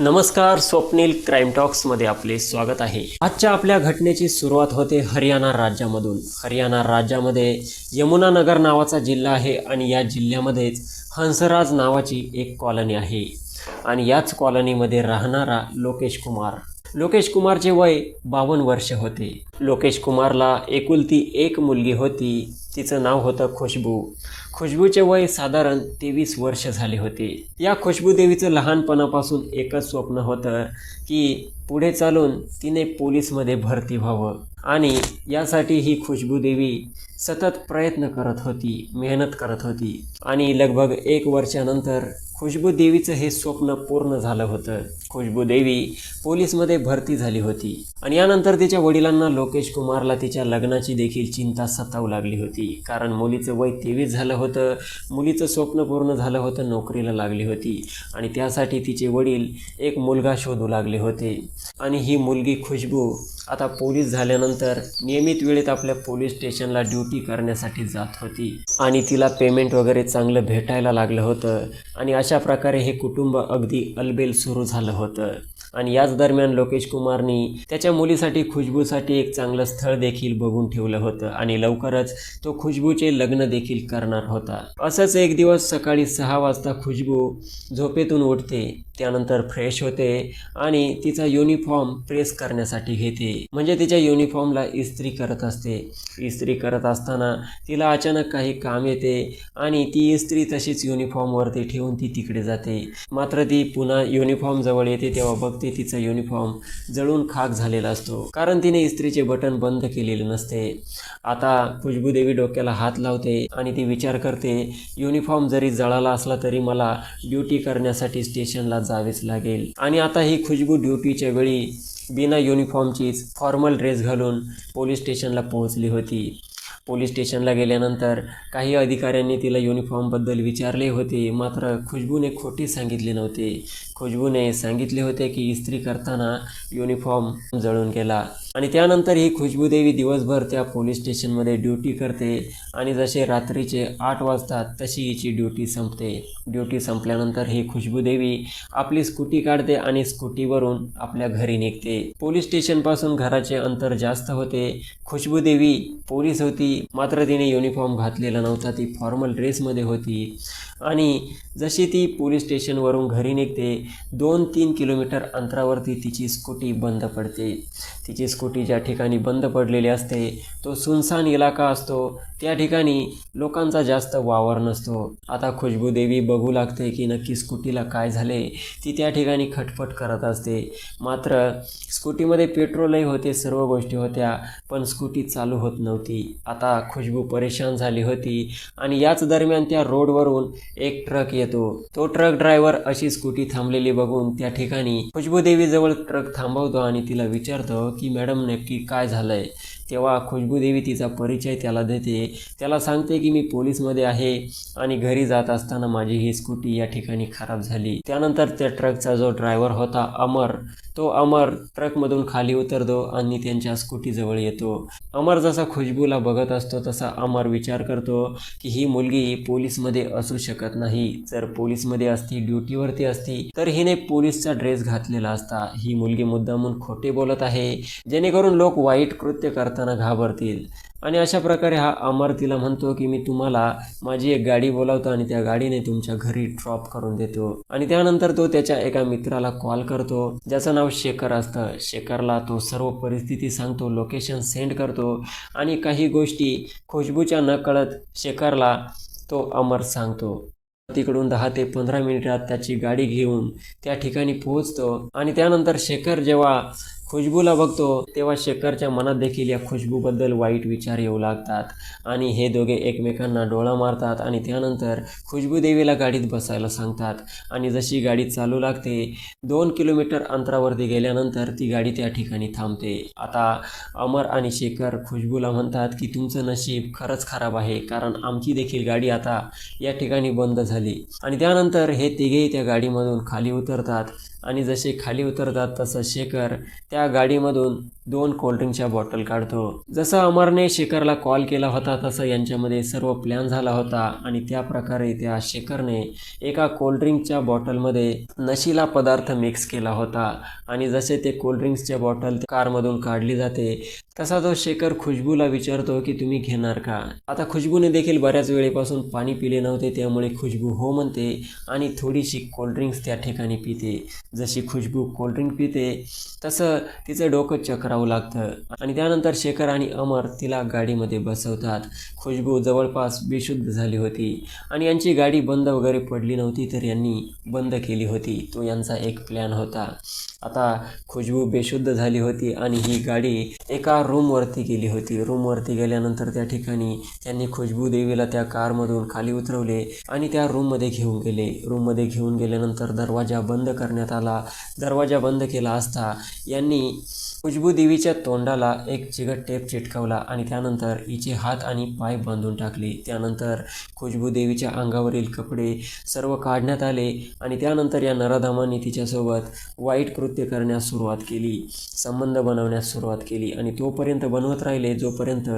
नमस्कार स्वप्नील क्राईम टॉक्समध्ये आपले स्वागत आहे. आजच्या आपल्या घटनेची सुरुवात होते हरियाणा राज्यामधून. हरियाणा राज्यामध्ये यमुनानगर नावाचा जिल्हा आहे आणि या जिल्ह्यामध्येच हंसराज नावाची एक कॉलनी आहे. आणि याच कॉलनीमध्ये राहणारा लोकेश कुमार. लोकेश कुमारचे वय बावन्न वर्ष होते. लोकेश कुमारला एकुलती एक मुलगी होती. तिचं नाव होतं खुशबू. खुशबूचे वय साधारण तेवीस वर्ष झाले होते. या खुशबू देवीचं लहानपणापासून एकच स्वप्न होतं की पुढे चालून तिने पोलीसमध्ये भरती व्हावं. आणि यासाठी ही खुशबू देवी सतत प्रयत्न करत होती मेहनत करत होती. आणि लगभग एक वर्षानंतर खुशबू देवीचं हे स्वप्न पूर्ण झालं होतं. खुशबू देवी पोलीसमध्ये भरती झाली होती. आणि यानंतर तिच्या वडिलांना लोकेश कुमारला तिच्या लग्नाची देखील चिंता सतावू लागली होती. कारण मुलीचं वय तेवीस झालं होतं. मुलीचं स्वप्न पूर्ण झालं होतं नोकरीला लागली होती. आणि त्यासाठी तिचे वडील एक मुलगा शोधू लागले होते. आणि ही मुलगी खुशबू आता पोलीस झाल्यानंतर नियमित वेळेत आपल्या पोलीस स्टेशनला ड्युटी करण्यासाठी जात होती. आणि तिला पेमेंट वगैरे चांगलं भेटायला लागलं होतं. आणि अशा प्रकारे हे कुटुंब अगदी अलबेल सुरू झालं होतं. आणि याच दरम्यान लोकेश कुमारनी त्याच्या मुलीसाठी खुशबूसाठी एक चांगलं स्थळ देखील बघून ठेवलं होतं आणि लवकरच तो खुशबूचे लग्न देखील करणार होता. असंच एक दिवस सकाळी सहा वाजता खुशबू झोपेतून उठते. त्यानंतर फ्रेश होते आणि तिचा युनिफॉर्म प्रेस करण्यासाठी घेते. म्हणजे तिच्या युनिफॉर्मला इस्त्री करत असते. इस्त्री करत असताना तिला अचानक काही काम येते आणि ती इस्त्री तशीच युनिफॉर्मवरती ठेवून ती तिकडे जाते. मात्र ती पुन्हा युनिफॉर्म जवळ येते तेव्हा बघते तिचा युनिफॉर्म जळून खाक झालेला असतो. कारण तिने इस्त्रीचे बटन बंद केलेले नसते. आता खुशबू देवी डोक्याला हात लावते आणि ती विचार करते युनिफॉर्म जरी जळाला असला तरी मला ड्युटी करण्यासाठी स्टेशनला जावेच लागेल. आणि आता ही खुशबू ड्युटीच्या वेळी बिना युनिफॉर्मचीच फॉर्मल ड्रेस घालून पोलीस स्टेशनला पोहोचली होती. पोलीस स्टेशनला गेल्यानंतर काही अधिकाऱ्यांनी तिला युनिफॉर्मबद्दल विचारले होते. मात्र खुशबूने खोटे सांगितले नव्हते. खुशबूने सांगितले होते की इस्त्री करताना युनिफॉर्म जळून गेला. आणि त्यानंतर ही खुशबूदेवी दिवसभर त्या पोलीस स्टेशनमध्ये ड्युटी करते आणि जसे रात्रीचे आठ वाजतात तशी हिची ड्युटी संपते. ड्युटी संपल्यानंतर ही खुशबूदेवी आपली स्कूटी काढते आणि स्कूटीवरून आपल्या घरी निघते. पोलीस स्टेशनपासून घराचे अंतर जास्त होते. खुशबूदेवी पोलीस होती मात्र तिने युनिफॉर्म घातलेला नव्हता ती फॉर्मल ड्रेसमध्ये होती. आणि जशी ती पोलीस स्टेशनवरून घरी निघते दोन तीन किलोमीटर अंतरावरती तिची स्कूटी बंद पडते. तिची स्कूटी ज्या ठिकाणी बंद पडलेली असते. तो सुनसान इलाका असतो. त्या ठिकाणी लोकांचा जास्त वावर नसतो. आता खुशबू देवी बघू लागते की नक्की स्कूटीला काय झाले. ती त्या ठिकाणी खटपट करत असते. मात्र स्कूटीमध्ये पेट्रोलही होते सर्व गोष्टी होत्या पण स्कूटी चालू होत नव्हती. आता खुशबू परेशान झाली होती आणि याच दरम्यान त्या रोडवरून एक ट्रक येतो. तो ट्रक ड्रायव्हर अशी स्कूटी थांबलेली बघून त्या ठिकाणी खुशबू देवीजवळ ट्रक थांबवतो आणि तिला विचारतो की मॅडम मॅडम नक्की काय झालं आहे तेव्हा खुशबू देवी तिचा परिचय त्याला देते. त्याला सांगते की मी पोलीसमध्ये आहे आणि घरी जात असताना माझी ही स्कूटी या ठिकाणी खराब झाली. त्यानंतर त्या ट्रकचा जो ड्रायव्हर होता अमर तो अमर ट्रकमधून खाली उतरतो आणि त्यांच्या स्कूटीजवळ येतो. अमर जसा खुशबूला बघत असतो तसा अमर विचार करतो की ही मुलगी पोलीसमध्ये असू शकत नाही. जर पोलीसमध्ये असती ड्युटीवरती असती तर हिने पोलीसचा ड्रेस घातलेला असता. ही मुलगी मुद्दामून खोटे बोलत आहे. जेणेकरून लोक वाईट कृत्य करतात. करताना घाबरतील. आणि अशा प्रकारे हा अमर तिला म्हणतो की मी तुम्हाला माझी एक गाडी बोलावतो आणि त्या गाडीने तुमच्या घरी ड्रॉप करून देतो. आणि त्यानंतर तो त्याच्या एका मित्राला कॉल करतो ज्याचं नाव शेखर असतं. शेखरला तो सर्व परिस्थिती सांगतो लोकेशन सेंड करतो आणि काही गोष्टी खुशबूच्या नकळत शेखरला तो अमर सांगतो. तिकडून दहा ते पंधरा मिनिटात त्याची गाडी घेऊन त्या ठिकाणी पोहोचतो आणि त्यानंतर शेखर जेव्हा खुशबूला बघतो. तेव्हा शेखरच्या मनात देखील या खुशबूबद्दल वाईट विचार येऊ लागतात. आणि हे दोघे एकमेकांना डोळा मारतात आणि त्यानंतर खुशबू देवीला गाडीत बसायला सांगतात. आणि जशी गाडी चालू लागते दोन किलोमीटर अंतरावरती गेल्यानंतर ती गाडी त्या ठिकाणी थांबते. आता अमर आणि शेखर खुशबूला म्हणतात की तुमचं नशीब खरंच खराब आहे कारण आमची देखील गाडी आता या ठिकाणी बंद झाली. आणि त्यानंतर हे तिघेही त्या गाडीमधून खाली उतरतात. आणि जसे खाली उतरतात तसं शेखर त्या त्या गाडीमधून दोन कोल्ड्रिंकच्या बॉटल काढतो. जसं अमरने शेखरला कॉल केला होता तसं यांच्यामध्ये सर्व प्लॅन झाला होता आणि त्या प्रकारे त्या शेखरने एका कोल्ड्रिंकच्या बॉटलमध्ये नशीला पदार्थ मिक्स केला होता. आणि जसे ते कोल्ड्रिंक्सच्या बॉटल कारमधून काढली जाते तसा तो शेखर खुशबूला विचारतो की तुम्ही घेणार का? आता खुशबूने देखील बऱ्याच वेळेपासून पाणी पिले नव्हते त्यामुळे खुशबू हो म्हणते आणि थोडीशी कोल्ड्रिंक्स त्या ठिकाणी पिते. जशी खुशबू कोल्ड्रिंक पिते तसं तिचं डोकं चक्रावं लागतं. आणि त्यानंतर शेखर आणि अमर तिला गाडीमध्ये बसवतात. खुशबू जवळपास बेशुद्ध झाली होती. आणि यांची गाडी बंद वगैरे पडली नव्हती तर यांनी बंद केली होती. तो यांचा एक प्लॅन होता. आता खुशबू बेशुद्ध झाली होती आणि ही गाडी एका रूमवरती गेली होती. रूमवरती गेल्यानंतर त्या ठिकाणी त्यांनी खुशबू देवीला त्या कारमधून खाली उतरवले आणि त्या रूममध्ये घेऊन गेले. रूममध्ये घेऊन गेल्यानंतर दरवाजा बंद करण्यात आला. दरवाजा बंद केला असता यांनी खुशबू देवीच्या तोंडाला एक चिकट टेप चिटकवला आणि त्यानंतर हिचे हात आणि पाय बांधून टाकले. त्यानंतर खुशबू देवीच्या अंगावरील कपडे सर्व काढण्यात आले आणि त्यानंतर या नराधामांनी तिच्यासोबत वाईट कृत्य करण्यास सुरुवात केली संबंध बनवण्यास सुरुवात केली आणि तोपर्यंत बनवत राहिले जोपर्यंत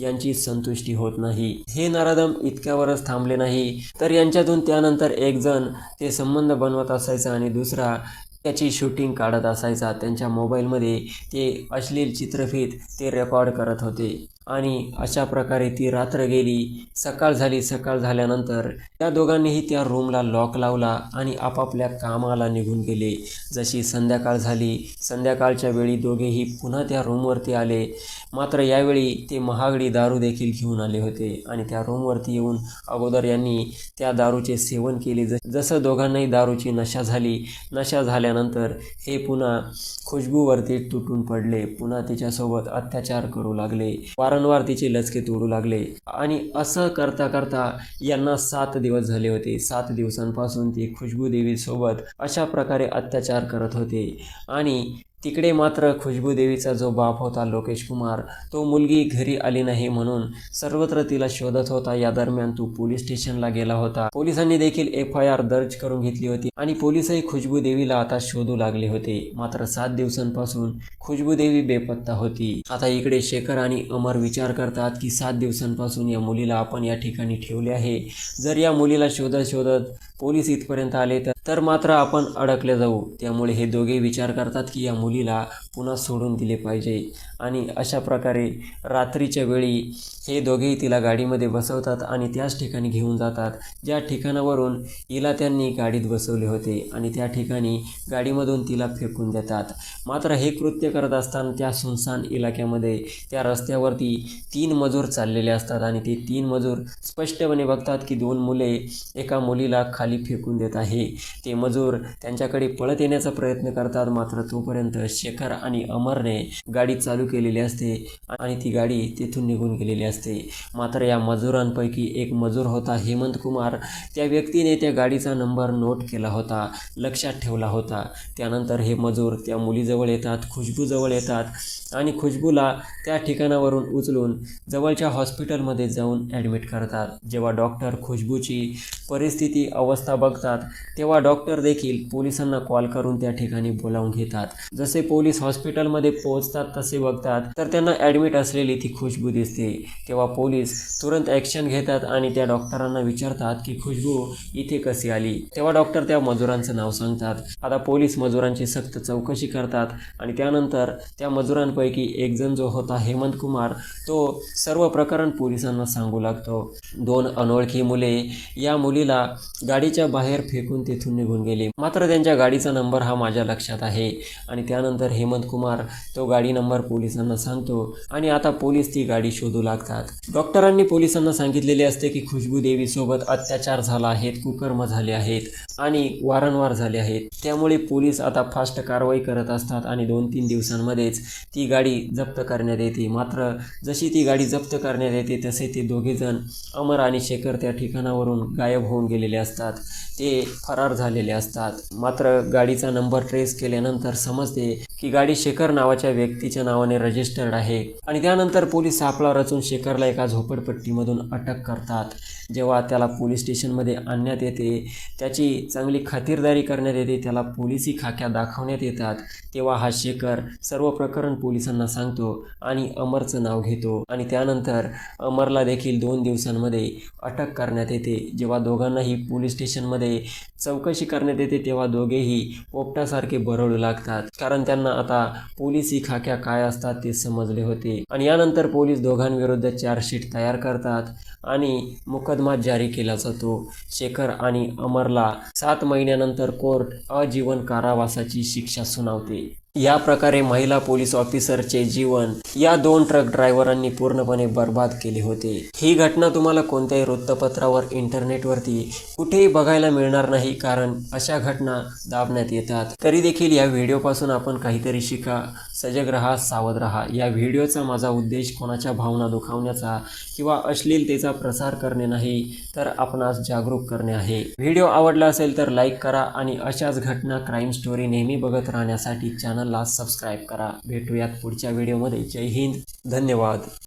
यांची संतुष्टी होत नाही. हे नराधम इतक्यावरच थांबले नाही तर यांच्यातून त्यानंतर एक जण ते संबंध बनवत असायचा आणि दुसरा त्याची शूटिंग काढत असायचा. त्यांच्या मोबाईलमध्ये ते अश्लील चित्रफित ते रेकॉर्ड करत होते. आणि अशा प्रकारे ती रात्र गेली. सकाळ झाली सकाळ झाल्यानंतर त्या दोघांनीही त्या रूमला लॉक लावला आणि आपापल्या कामाला निघून गेले. जशी संध्याकाळ झाली संध्याकाळच्या वेळी दोघेही पुन्हा त्या रूमवरती आले. मात्र यावेळी ते महागडी दारू देखील घेऊन आले होते आणि त्या रूमवरती येऊन अगोदर यांनी त्या दारूचे सेवन केले. ज जसं दोघांनाही दारूची नशा झाली नशा झाल्यानंतर हे पुन्हा खुशबूवरती तुटून पडले. पुन्हा तिच्यासोबत अत्याचार करू लागले. वारंवार तिचे लचके तोडू लागले. आणि असं करता करता यांना सात दिवस झाले होते. सात दिवसांपासून ती खुशबू देवीसोबत अशा प्रकारे अत्याचार करत होते. आणि तिकडे मात्र खुशबू देवीचा जो बाप होता लोकेश कुमार तो मुलगी घरी आली नाही म्हणून सर्वत्र तिला शोधत होता. या दरम्यान तू पोलीस स्टेशनला गेला होता. पोलिसांनी देखील एफ आय आर दर्ज करून घेतली होती आणि पोलिसही खुशबू देवीला आता शोधू लागले होते. मात्र सात दिवसांपासून खुशबू देवी बेपत्ता होती. आता इकडे शेखर आणि अमर विचार करतात की सात दिवसांपासून या मुलीला आपण या ठिकाणी ठेवले आहे. जर या मुलीला शोधत शोधत पोलीस इथपर्यंत आले तर मात्र आपण अडकले जाऊ. त्यामुळे हे दोघे विचार करतात की या मुलीला पुन्हा सोडून दिले पाहिजे. आणि अशा प्रकारे रात्रीच्या वेळी हे दोघेही तिला गाडीमध्ये बसवतात आणि त्याच ठिकाणी घेऊन जातात. ज्या ठिकाणावरून हिला त्यांनी गाडीत बसवले होते आणि त्या ठिकाणी गाडीमधून तिला फेकून देतात. मात्र हे कृत्य करत असताना त्या सुनसान इलाक्यामध्ये त्या रस्त्यावरती तीन मजूर चाललेले असतात आणि ते तीन मजूर स्पष्टपणे बघतात की दोन मुले एका मुलीला खाली फेकून देत आहे. ते मजूर त्यांच्याकडे पळत येण्याचा प्रयत्न करतात मात्र तोपर्यंत शेखर आणि अमरने गाडी चालू केलेली असते आणि ती गाडी तेथून निघून गेलेली असते. मात्र या मजुरांपैकी एक मजूर होता हेमंत कुमार. त्या व्यक्तीने त्या गाडीचा नंबर नोट केला होता लक्षात ठेवला होता. त्यानंतर हे मजूर त्या मुलीजवळ येतात खुशबूजवळ येतात आणि खुशबूला त्या ठिकाणावरून उचलून जवळच्या हॉस्पिटलमध्ये जाऊन ॲडमिट करतात. जेव्हा डॉक्टर खुशबूची परिस्थिती अवस्था बघतात तेव्हा डॉक्टर देखील पोलिसांना कॉल करून त्या ठिकाणी बोलावून घेतात. जसे पोलीस हॉस्पिटलमध्ये पोहोचतात तसे बघतात तर त्यांना ॲडमिट असलेली ती खुशबू दिसते. तेव्हा पोलीस तुरंत ॲक्शन घेतात आणि त्या डॉक्टरांना विचारतात की खुशबू इथे कशी आली? तेव्हा डॉक्टर त्या मजुरांचं नाव सांगतात. आता पोलीस मजुरांची सक्त चौकशी करतात आणि त्यानंतर त्या मजुरांपैकी एकजण जो होता हेमंत कुमार तो सर्व प्रकरण पोलिसांना सांगू लागतो. दोन अनोळखी मुले या मुलीला गाडीच्या बाहेर फेकून तेथून निघून गेले. मात्र त्यांच्या गाडीचा नंबर हा माझ्या लक्षात आहे आणि त्यानंतर हेमंत कुमार तो गाडी नंबर पोलिसांना सांगतो आणि आता पोलीस ती गाडी शोधू लागतात. डॉक्टरांनी पोलिसांना सांगितलेले असते की खुशबू देवी सोबत अत्याचार झाला आहेत कुकर्म झाले आहेत आणि वारंवार झाले आहेत. त्यामुळे पोलीस आता फास्ट कारवाई करत असतात आणि दोन तीन दिवसांमध्येच ती गाडी जप्त करण्यात येते. मात्र जशी ती गाडी जप्त करण्यात येते तसे ते दोघेजण अमर आणि शेखर त्या ठिकाणावरून गायब होऊन गेलेले असतात. ते फरार झालेले असतात. मात्र गाडीचा नंबर ट्रेस केल्यानंतर समजते की गाडी शेखर नावाच्या व्यक्तीच्या नावाने रजिस्टर्ड आहे. आणि त्यानंतर पोलीस सापळा रचून शेखरला एका झोपडपट्टीमधून अटक करतात. जेव्हा त्याला पोलीस स्टेशनमध्ये आणण्यात येते त्याची चांगली खातिरदारी करण्यात येते त्याला पोलिसी खाक्या दाखवण्यात येतात तेव्हा हा शेखर सर्व प्रकरण पोलिसांना सांगतो आणि अमरचं नाव घेतो. आणि त्यानंतर अमरला देखील दोन दिवसांमध्ये अटक करण्यात येते. जेव्हा दोघांनाही पोलीस स्टेशनमध्ये चौकशी करण्यात येते तेव्हा दोघेही पोपटासारखे बरळू लागतात. कारण त्यांना आता पोलिसी खाक्या काय असतात ते समजले होते. आणि यानंतर पोलीस दोघांविरुद्ध चार्जशीट तयार करतात आणि मुकद मुकदमा जारी केला जातो. शेखर आणि अमरला सात महिन्यानंतर कोर्ट आजीवन कारावासाची शिक्षा सुनावते. या प्रकारे महिला पोलीस ऑफिसरचे जीवन या दोन ट्रक ड्रायव्हरांनी पूर्णपणे बर्बाद केले होते. ही घटना तुम्हाला कोणत्याही वृत्तपत्रावर इंटरनेटवरती कुठेही बघायला मिळणार नाही कारण अशा घटना दाबण्यात येतात. तरी देखील या व्हिडिओपासून आपण काहीतरी शिका. सजग रहा सावध रहा. या व्हिडिओचा माझा उद्देश कोणाच्या भावना दुखावण्याचा किंवा अश्लीलतेचा प्रसार करणे नाही तर आपणास जागरूक करणे आहे. व्हिडिओ आवडला असेल तर लाईक करा आणि अशाच घटना क्राईम स्टोरी नेहमी बघत राहण्यासाठी चॅनलला सबस्क्राईब करा. भेटूयात पुढच्या व्हिडिओमध्ये जय हिंद. धन्यवाद.